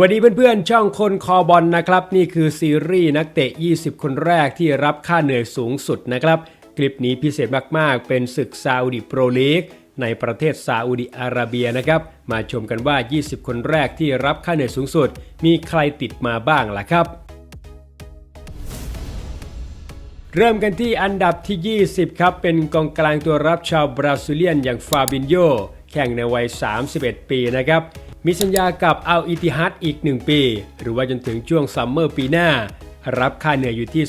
วัสดีเพื่อนๆ ช่องคนคอบอลนะครับ นี่คือซีรีส์นักเตะ 20 คนแรกที่รับค่าเหนื่อยสูงสุดนะครับ คลิปนี้พิเศษมากๆ เป็นศึกซาอุดิโปรลีกในประเทศซาอุดิอาระเบียนะครับ มาชมกันว่า 20 คนแรกที่รับค่าเหนื่อยสูงสุด มีใครติดมาบ้างล่ะครับเริ่มกันที่อันดับที่ 20 ครับ เป็นกองกลางตัวรับชาวบราซิเลียนอย่างฟาบินโยแข่งในวัย 31 ปีนะครับ มีสัญญากับอัลอิติฮัดอีก 1 ปี หรือว่าจนถึงช่วงซัมเมอร์ปีหน้า รับค่าเหนื่อยอยู่ที่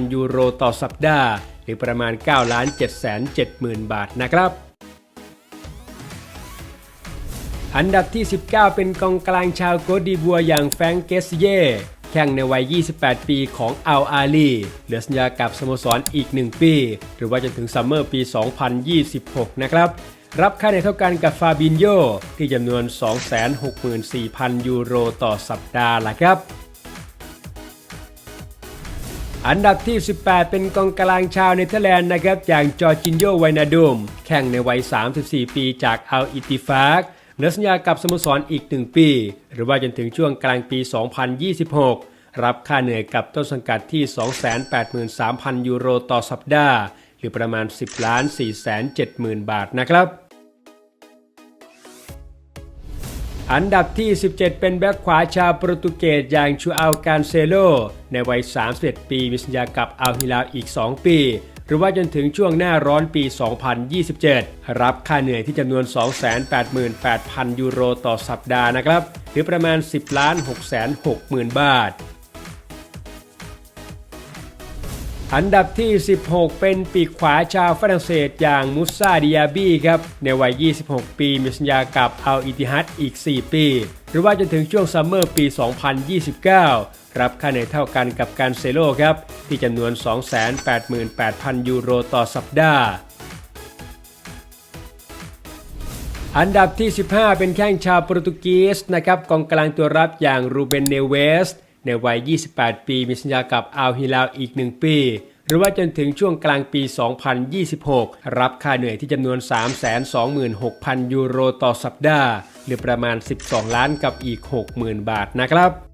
264,000 ยูโรต่อสัปดาห์ หรือประมาณ9 770,000 บาทนะครับ อันดับที่ 19 เป็นกองกลางชาวโกดีบัวอย่างแฟรงเกสเย่แข่งในวัย 28 ปีของอัลอาลีเหลือสัญญากับสโมสรอีก 1 ปี หรือว่าจนถึงซัมเมอร์ปี 2026 นะครับ รับค่าเหนื่อยเท่ากันกับฟาบินโยที่จำนวน 264,000 ยูโรต่อสัปดาห์ละครับ อันดับที่ 18 เป็นกองกลางชาวเนเธอร์แลนด์นะครับอย่างจอร์จินโยไวนาดุมแข่งในวัย 34 ปีจากอัลอิติฟากเหลือสัญญากับสโมสรอีก 1 ปี หรือว่าจนถึงช่วงกลางปี 2026 รับค่าเหนื่อยกับต้นสังกัดที่ 283,000 ยูโรต่อสัปดาห์ หรือประมาณ 10 ล้าน470,000 บาทนะครับ อันดับที่ 17 เป็นแบ็คขวาชาวโปรตุเกสอย่างชูอัลการเซโล ในวัย 31 ปีมีสัญญากับอัลฮิลาลอีก 2 ปี หรือว่าจนถึงช่วงหน้าร้อนปี 2027 รับค่าเหนื่อยที่จำนวน 288,000 ยูโรต่อสัปดาห์นะครับ หรือประมาณ 10 ล้าน660,000 บาท อันดับที่ 16 เป็นปีกขวาชาวฝรั่งเศสอย่างมุซาดิยาบีครับ ในวัย 26 ปีมีสัญญากับอัลอิติฮัดอีก 4 ปี หรือว่าจนถึงช่วงซัมเมอร์ปี 2029 รับค่าเหนื่อยเท่ากันกับการเซโลครับ ที่จำนวน 288,000 ยูโรต่อสัปดาห์อันดับที่ 15 เป็นแข้งชาวโปรตุเกสนะครับกองกลางตัวรับอย่างรูเบนเนเวส ในวัย 28 ปีมีสัญญากับอัลฮิลาลอีก 1 ปีหรือว่าจนถึงช่วงกลางปี 2026 รับค่าเหนื่อยที่จำนวน 326,000 ยูโรต่อสัปดาห์ หรือประมาณ 12 ล้านกับอีก 60,000 บาทนะครับ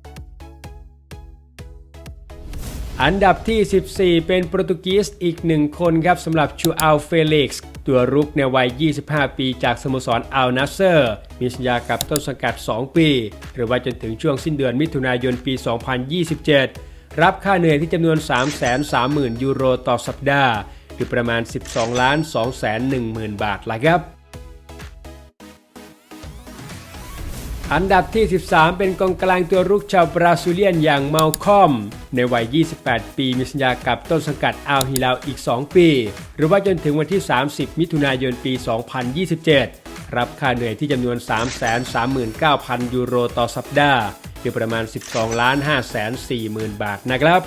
อันดับที่ 14 เป็นโปรตุเกสอีกหนึ่งคนครับสำหรับชูอัลเฟล็กซ์ตัวรุกในวัย 25 ปีจากสโมสรอัลนัสเซอร์ มีสัญญากับต้นสังกัด 2 ปี หรือว่าจนถึงช่วงสิ้นเดือนมิถุนายนปี 2027 รับค่าเหนื่อยที่จำนวน 330,000 ยูโรต่อสัปดาห์ หรือประมาณ 12 ล้าน210,000 บาทละครับ อันดับที่ 13 เป็นกองกลางตัวรุกชาวบราซิเลียนอย่างเมาคอม ในวัย 28 ปีมีสัญญากับต้นสังกัดอัลฮิลาลอีก 2 ปี หรือว่าจนถึงวันที่ 30 มิถุนายนปี 2027 รับค่าเหนื่อยที่จำนวน 339,000 ยูโรต่อสัปดาห์หรือประมาณ 12 ล้าน540,000 บาทนะครับ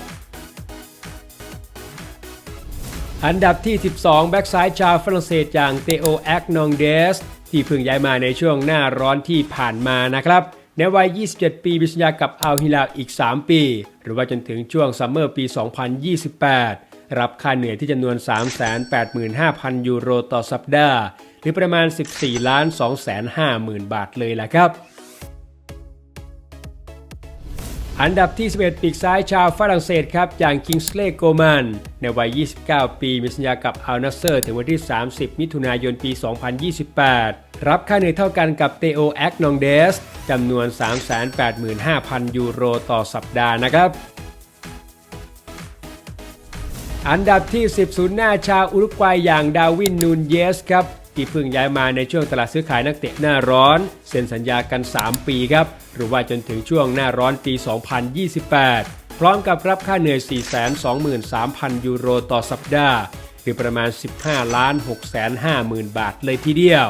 อันดับที่ 12 แบ็กซ้ายชาวฝรั่งเศสอย่างเตโอแอกนองเดส ที่เพิ่งย้ายมาในช่วงหน้าร้อนที่ผ่านมานะครับ ในวัย 27 ปีมีสัญญากับอัลฮิลาลอีก 3 ปี หรือว่าจนถึงช่วงซัมเมอร์ปี 2028 รับค่าเหนื่อยที่จำนวน 385,000 ยูโรต่อสัปดาห์ หรือประมาณ 14 ล้าน250,000 บาทเลยแหละครับ อันดับที่ 11 ปีกซ้ายชาวฝรั่งเศสครับ อย่างคิงสเลย์โกมันในวัย 29 ปีมีสัญญากับอัลนัสเซอร์ถึงวันที่ 30 มิถุนายนปี 2028 รับค่าเหนื่อยเท่ากันกับเตโอแอกนองเดสจำนวน 385,000 ยูโรต่อสัปดาห์นะครับอันดับที่ 10 ศูนย์หน้าชาวอุรุกวัยอย่างดาวินนูนเยสครับ ที่เพิ่งย้ายมาในช่วงตลาดซื้อขายนักเตะหน้าร้อน เซ็นสัญญากัน 3 ปีครับ หรือว่าจนถึงช่วงหน้าร้อนปี 2028 พร้อมกับรับค่าเหนื่อย 423,000 ยูโรต่อสัปดาห์หรือประมาณ 15ล้าน650,000 บาทเลยทีเดียว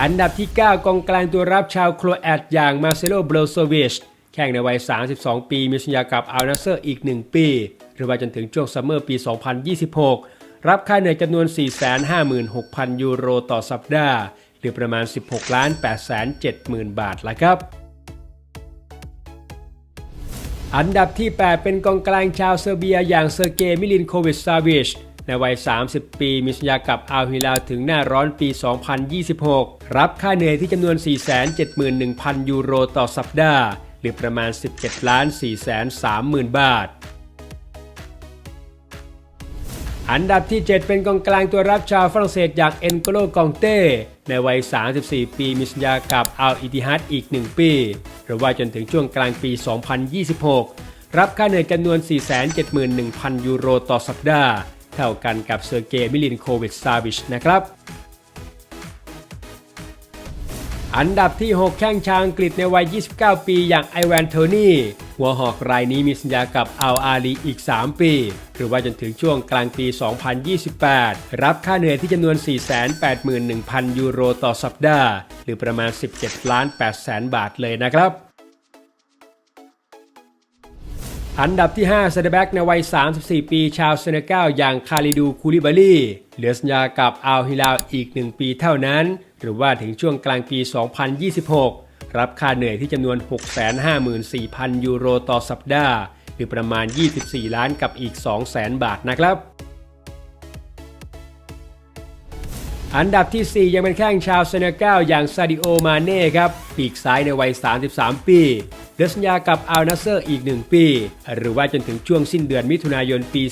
อันดับที่ 9 กองกลางตัวรับชาวโครแอตอย่างมาเซโลโบรโซวิชแข่งในวัย 32 ปี มีสัญญากับอัลนัสเซอร์อีก 1 ปี หรือว่าจนถึงช่วงซัมเมอร์ปี 2026 รับค่าเหนื่อยจำนวน 456,000 ยูโรต่อสัปดาห์ หรือประมาณ 16ล้าน8 7 0 0 0 บาทละครับ อันดับที่ 8 เป็นกองกลางชาวเซอร์เบียอย่างเซอร์เกย์มิลินโควิชซาวิชในวัย 30 ปี มีสัญญากับอัลฮิลาถึงหน้าร้อนปี 2026 รับค่าเหนื่อยที่จำนวน 471,000 ยูโรต่อสัปดาห์ หรือประมาณ 17 ล้าน430,000 บาท อันดับที่ 7 เป็นกองกลางตัวรับชาวฝรั่งเศสอย่างเอ็นโกโลกองเต้ ในวัย 34 ปีมีสัญญากับอัลอิติฮัดอีก 1 ปี หรือว่าจนถึงช่วงกลางปี 2026 รับค่าเหนื่อยจำนวน 471,000 ยูโรต่อสัปดาห์ เท่ากันกับเซอร์เกย์มิลินโควิชซาวิชนะครับอันดับที่ 6 แข้งชาวอังกฤษในวัย 29 ปีอย่างไอแวนโทอร์นี่ หัวหอกรายนี้มีสัญญากับอัลอาลีอีก 3 ปี หรือว่าจนถึงช่วงกลางปี 2028 รับค่าเหนื่อยที่จำนวน 481,000 ยูโรต่อสัปดาห์ หรือประมาณ 17ล้าน8แสนบาทเลยนะครับอันดับที่5เซนเตอร์แบ็กในวัย 34 ปีชาวเซเนกัลอย่างคาลิดูคูลิบาลีเหลือสัญญากับอัลฮิลาลอีก 1 ปีเท่านั้น หรือว่าถึงช่วงกลางปี 2026 รับค่าเหนื่อยที่จำนวน 654,000 ยูโรต่อสัปดาห์ หรือประมาณ 24 ล้านกับอีก 200,000 บาทนะครับ อันดับที่ 4 ยังเป็นแข้งชาวเซเนกัลอย่างซาดิโอมาเน่ครับ ปีกซ้ายในวัย 33 ปีเหลือสัญญากับอัลนัสเซอร์อีก 1 ปี หรือว่าจนถึงช่วงสิ้นเดือนมิถุนายนปี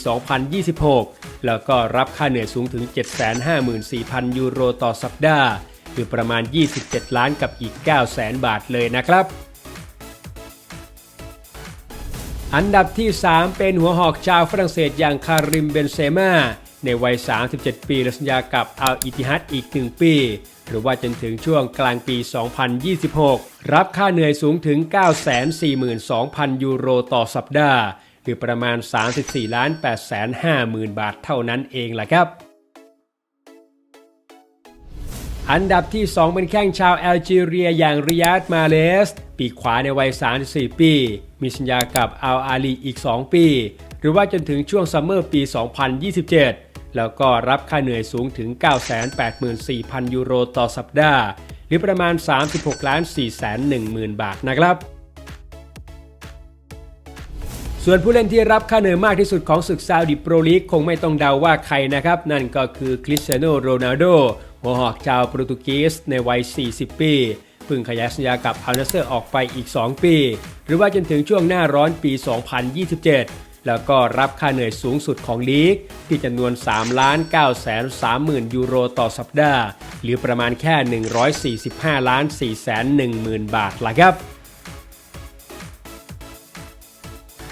2026 แล้วก็รับค่าเหนื่อยสูงถึง 754,000 ยูโรต่อสัปดาห์ หรือประมาณ 27 ล้านกับอีก 900,000 บาทเลยนะครับ อันดับที่ 3 เป็นหัวหอกชาวฝรั่งเศสอย่างคาริมเบนเซม่าในวัย 37 ปีและสัญญากับอัลอิติฮัดอีก 1 ปี หรือว่าจนถึงช่วงกลางปี 2026 รับค่าเหนื่อยสูงถึง 942,000 ยูโรต่อสัปดาห์ หรือประมาณ 34ล้าน850,000 บาทเท่านั้นเองแหละครับ อันดับที่ 2 เป็นแข้งชาวแอลจีเรียอย่างริยาดมาเลส ปีขวาในวัย 34 ปี มีสัญญากับอัลอาลีอีก 2 ปี หรือว่าจนถึงช่วงซัมเมอร์ปี 2027 แล้วก็รับค่าเหนื่อยสูงถึง 984,000 ยูโรต่อสัปดาห์ หรือประมาณ 36ล้าน410,000 บาทนะครับส่วนผู้เล่นที่รับค่าเหนื่อยมากที่สุดของศึกซาอุดิโปรลีกคงไม่ต้องเดาว่าใครนะครับ นั่นก็คือคริสเตียโนโรนัลโด หัวหอกชาวโปรตุเกสในวัย 40 ปีเพิ่งขยายสัญญากับอัลนาเซอร์ออกไปอีก 2 ปี หรือว่าจนถึงช่วงหน้าร้อนปี 2027 แล้วก็รับค่าเหนื่อยสูงสุดของลีก ที่จำนวน 3 ล้าน9แสน30,000 ยูโรต่อสัปดาห์ หรือประมาณแค่ 145 ล้าน4แสน10,000 บาทละครับ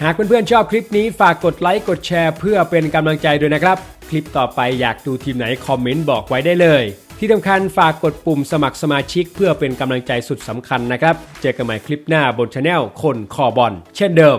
หากเพื่อนๆชอบคลิปนี้ฝากกดไลค์กดแชร์เพื่อเป็นกำลังใจด้วยนะครับ คลิปต่อไปอยากดูทีมไหนคอมเมนต์บอกไว้ได้เลย ที่สำคัญฝากกดปุ่มสมัครสมาชิกเพื่อเป็นกำลังใจสุดสำคัญนะครับ เจอกันใหม่คลิปหน้าบนช anel คนคอบอลเช่นเดิม